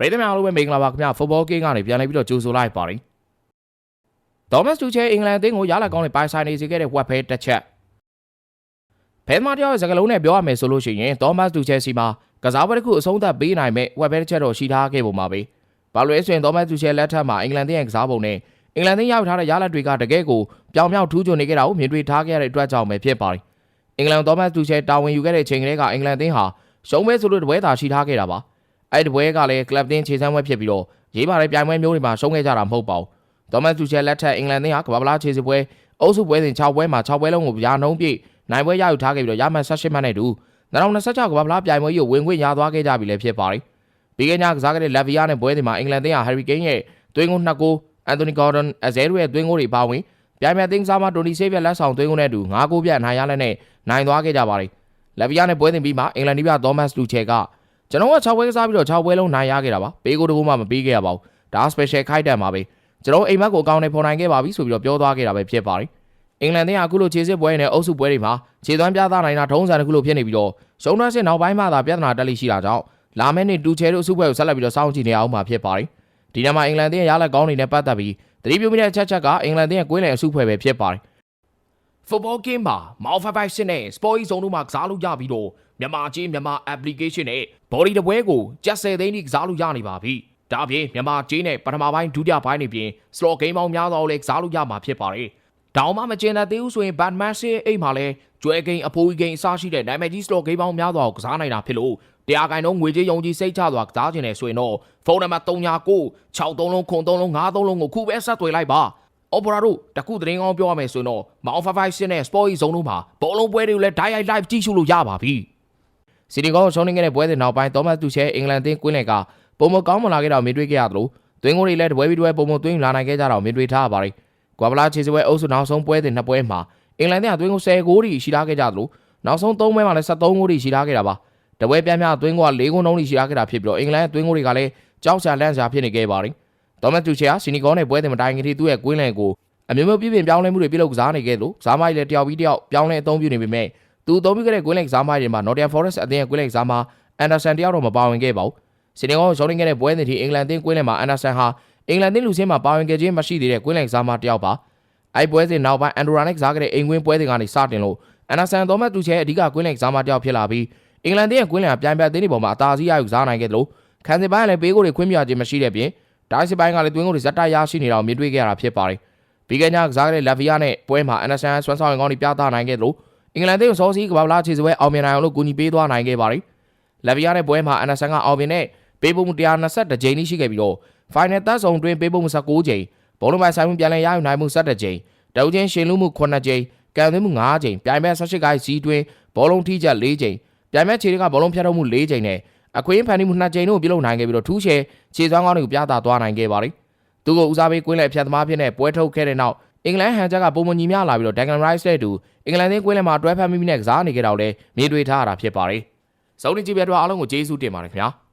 ပရိသတ်များအားလုံးပဲမင်္ဂလာပါခင်ဗျာဖုတ်ဘောကင်းကနေပြန်လည်ပြီးတော့ကြိုဆိုလိုက်ပါတယ်ဒေါမတ်တူချဲအင်္ဂလန်အသင်းကိုရလာကောင်းတဲ့ပိုင်ဆိုင်နေစေခဲ့တဲ့ဝက်ဖဲတစ်ချက်ဖဲသမားတယောက်ရဲ့စကားလုံးနဲ့ပြောရမယ်ဆိုလို့ရှိရင်ဒေါမတ်တူချဲစီမှာကစားပွဲတစ်ခုအဆုံးသတ်ပေးနိုင်မဲ့ဝက်ဖဲတစ်ချက်တော့ရှိထားခဲ့ပုံပါပဲဘာလို့လဲဆိုရင်ဒေါမတ်တူချဲလက်ထက်မှာအင်္ဂလန်သင်းရဲ့ကစားပုံနဲ့အင်္ဂလန်သင်းရောက်ထားတဲ့ရလာတွေကတကယ်ကိုပြောင်ပြောင်ထူးချွန်နေကြတာကိုမြင်တွေ့ထားခဲ့ရတဲ့အတွက်ကြောင့်ပဲဖြစ်ပါတယ်အင်္ဂလန်ဒေါမတ်တူချဲတာဝန်ယူခဲ့တဲ့အချိန်ကလေးကအင်္ဂလန်သင်းဟာရှုံးမဲဆိုလို့တပွဲသာရှိထားခဲ့တာပါ အဲ့ဒီပွဲကလည်းကလပ်တင်းခြေစမ်းပွဲဖြစ်ပြီးတော့ရေးပါတဲ့ပြိုင်ပွဲမျိုးတွေမှာရှုံးခဲ့ကြတာမဟုတ်ပါဘူး။ဒေါမတ်တူချဲလက်ထက်အင်္ဂလန်သင်းဟာကမ္ဘာပလားခြေစစ်ပွဲအုပ်စုပွဲစဉ်6ပွဲမှာ6ပွဲလုံးကိုရာနှုံးပြည့်နိုင်ပွဲရယူထားခဲ့ပြီးတော့ရမှန်18မှတ်နဲ့တူ2026ကမ္ဘာပလားပြိုင်ပွဲကြီးကိုဝင်ခွင့်ရသွားခဲ့ကြပြီလည်းဖြစ်ပါတယ်။ပြီးခဲ့ညကစားခဲ့တဲ့လက်ဗီယာနဲ့ပွဲစဉ်မှာအင်္ဂလန်သင်းဟာဟယ်ရီကိန်းရဲ့သွင်းကို2ဂိုးအန်တိုနီဂေါ်ဒန်အဇဲရိုရဲ့သွင်းကိုတွေပါဝင်ပြိုင်ပွဲသင်းစားမှာတိုနီဆေးပြက်လက်ဆောင်သွင်းကိုနဲ့အတူ9ဂိုးပြတ်နိုင်ရလက်နဲ့နိုင်သွားခဲ့ကြပါတယ်။လက်ဗီယာနဲ့ပွဲစဉ်ပြီးမှအင်္ဂလန်ဒီပြသောမတ်တူချဲက ကျွန်တော်က6ပွဲကစားပြီးတော့6ပွဲလုံးနိုင်ရခဲ့တာပါပေးကိုတကူမှမပေးခဲ့ရပါဘူးဒါ special ခိုက်တန်ပါပဲကျွန်တော်အိမ်မက်ကိုအကောင်းနဲ့ဖော်နိုင်ခဲ့ပါပြီဆိုပြီးတော့ပြောသွားခဲ့တာပဲဖြစ်ပါတယ်အင်္ဂလန်သင်းကအခုလိုခြေစစ်ပွဲနဲ့အုပ်စုပွဲတွေမှာခြေသွမ်းပြသနိုင်တာထုံးစံတစ်ခုလိုဖြစ်နေပြီးတော့ရှုံးနှက်စစ်နောက်ပိုင်းမှသာပြဿနာတက်လိရှိတာကြောင့်လာမယ့်နေ့တူချဲတို့အစုပွဲကိုဆက်လက်ပြီးတော့စောင့်ကြည့်နေအောင်မှာဖြစ်ပါတယ်ဒီနေ့မှာအင်္ဂလန်သင်းရဲ့ရလက်ကောင်းတွေနဲ့ပတ်သက်ပြီးသတိပြုမိတဲ့အချက်ချက်ကအင်္ဂလန်သင်းရဲ့ကွင်းလယ်အစုပွဲပဲဖြစ်ပါတယ် football game မှာ Malphite စစ်နဲ့ Sport Zone တို့မှာကစားလို့ရပြီးတော့မြန်မာချင်းမြန်မာ application နဲ့ body တပွဲကိုကျပ်10သိန်းထိကစားလို့ရနေပါပြီ။ဒါအပြင်မြန်မာချင်းနဲ့ပထမပိုင်းဒုတိယပိုင်းတွေပြင် slot game ပေါင်းများစွာကိုလည်းကစားလို့ရမှာဖြစ်ပါတယ်။တောင်မှမကျင်တဲ့သေးဘူးဆိုရင် Batman ရဲ့အိမ်မှာလည်းကျွဲကိန်းအဖိုးကြီးကိန်းအစားရှိတဲ့နိုင်မကြီး slot game ပေါင်းများစွာကိုကစားနိုင်တာဖြစ်လို့တရားကိုင်တော့ငွေကြေးယုံကြည်စိတ်ချစွာကစားခြင်းနဲ့ဆိုရင်တော့ဖုန်းနံပါတ်39 63လုံးခွန်3လုံး53လုံးကိုခုပဲဆက်သွယ်လိုက်ပါ။ Opera တို့တခုသတင်းကောင်းပြောရမယ်ဆိုရင်တော့ Mount 55နဲ့ Sport Zone တို့မှာဘောလုံးပွဲတွေကိုလည်း Direct Live ကြည့်ရှုလို့ရပါပြီ။စီနီကောရှုံးနေခဲ့တဲ့ပွဲစဉ်နောက်ပိုင်း Thomas Tuchel အင်္ဂလန်သင်းကွင်းလယ်ကပုံမကောင်းမလာခဲ့တော့မြင်တွေ့ခဲ့ရသလိုသွင်းကိုတွေလည်းတပွဲပြီးတပွဲပုံမသွင်းလာနိုင်ခဲ့ကြတော့မြင်တွေ့ထားရပါတယ်။ကွာဗလာခြေစပွဲအုပ်စုနောက်ဆုံးပွဲစဉ်နှစ်ပွဲမှာအင်္ဂလန်သင်းကသွင်းကို10ဂိုးထိရှိထားခဲ့ကြသလိုနောက်ဆုံး3ပွဲမှာလည်း73ဂိုးထိရှိထားခဲ့တာပါ။တပွဲပြင်းပြသွင်းကိုက4ဂိုးနှုန်းထိရှိထားခဲ့တာဖြစ်ပြီးတော့အင်္ဂလန်ရဲ့သွင်းကိုတွေကလည်းကြောက်စရာလန့်စရာဖြစ်နေခဲ့ပါတယ်။ Thomas Tuchel ကစီနီကောနဲ့ပွဲစဉ်မတိုင်ခင်ထိသူ့ရဲ့ကွင်းလယ်ကိုအမျိုးမျိုးပြည့်ပြင်ပြောင်းလဲမှုတွေပြုလုပ်ကစားနေခဲ့လို့ဇာမိုက်လည်းတယောက်ပြီးတယောက်ပြောင်းလဲအသုံးပြုနေပေမဲ့သူအသုံးပြုခဲ့တဲ့ကွင်းလက်ကစားမိုက်တွေမှာ Nottingham Forest အသင်းရဲ့ကွင်းလက်ကစားမှာ Anderson တယောက်တော့မပါဝင်ခဲ့ပါဘူး။စီနီကောရှုံးနေခဲ့တဲ့ပွဲစဉ်ထိအင်္ဂလန်အသင်းကွင်းလက်မှာ Anderson ဟာအင်္ဂလန်အသင်းလူချင်းမှာပါဝင်ခဲ့ခြင်းမရှိသေးတဲ့ကွင်းလက်ကစားမှာတယောက်ပါ။အဲ့ပွဲစဉ်နောက်ပိုင်း Andorra နဲ့ကစားခဲ့တဲ့အိမ်ကွင်းပွဲစဉ်ကနေစတင်လို့ Anderson သောမတ်သူချဲအဓိကကွင်းလက်ကစားမှာတယောက်ဖြစ်လာပြီးအင်္ဂလန်အသင်းရဲ့ကွင်းလက်ကပြိုင်ပွဲအသင်းတွေပေါ်မှာအသာစီးရယူကစားနိုင်ခဲ့တယ်လို့ခံစစ်ပိုင်းကလည်းပေးကိုတွေခွင့်ပြခြင်းမရှိတဲ့ပြင် ဒိုင်းစစ်ပိုင်းကလည်းတွင်းကိုတွေဇက်တိုက်ရရှိနေတာကိုမြင်တွေ့ခဲ့ရတာဖြစ်ပါတယ်။ပြီးခဲ့ညကစားခဲ့တဲ့လက်ဗီယာနဲ့ပွဲမှာအန်ဒဆန်ဆွမ်းဆောင်ရင်ကောင်းတွေပြသနိုင်ခဲ့သလိုအင်္ဂလန်သင်းစောစီးကဘာလာခြေစပွဲအောင်မြင်နိုင်အောင်လို့ကူညီပေးသွားနိုင်ခဲ့ပါတယ်။လက်ဗီယာနဲ့ပွဲမှာအန်ဒဆန်ကအောင်မြင်တဲ့ပေးပုံ120ကြိမ်ရှိခဲ့ပြီးတော့ final သက်ဆောင်တွင်ပေးပုံ19ကြိမ်ဘောလုံးပိုင်းဆိုင်မှုပြန်လည်ရယူနိုင်မှု17ကြိမ်တအုပ်ချင်းရှင်လူမှု9ကြိမ်ကန်သွင်းမှု9ကြိမ်ပြိုင်မဲ့18ကိုက်စီးတွင်ဘောလုံးထိချက်4ကြိမ်ပြိုင်မဲ့ခြေတွေကဘောလုံးဖြတ်ထုတ်မှု4ကြိမ်နဲ့ အခွင့်အရေးဖန်တီးမှု2ကြိမ်တို့ကိုပြုလုပ်နိုင်ခဲ့ပြီးတော့ထူးချဲခြေစွမ်းကောင်းတွေကိုပြသသွားနိုင်ခဲ့ပါတယ်။သူကိုဦးစားပေးကွင်းလက်ဖြတ်သမားဖြစ်တဲ့ပွဲထုတ်ခဲ့တဲ့နောက်အင်္ဂလန်ဟန်ချက်ကပုံမညီမျှလာပြီးတော့ Declan Rice နဲ့အတူအင်္ဂလန်သင်းကွင်းလယ်မှာတွဲဖက်မိမိနဲ့ကစားနေကြတော့လဲမြေတွေထားရတာဖြစ်ပါတယ်။စုံနေကြည့်ပြတော့အားလုံးကိုကျေးဇူးတင်ပါတယ်ခင်ဗျာ။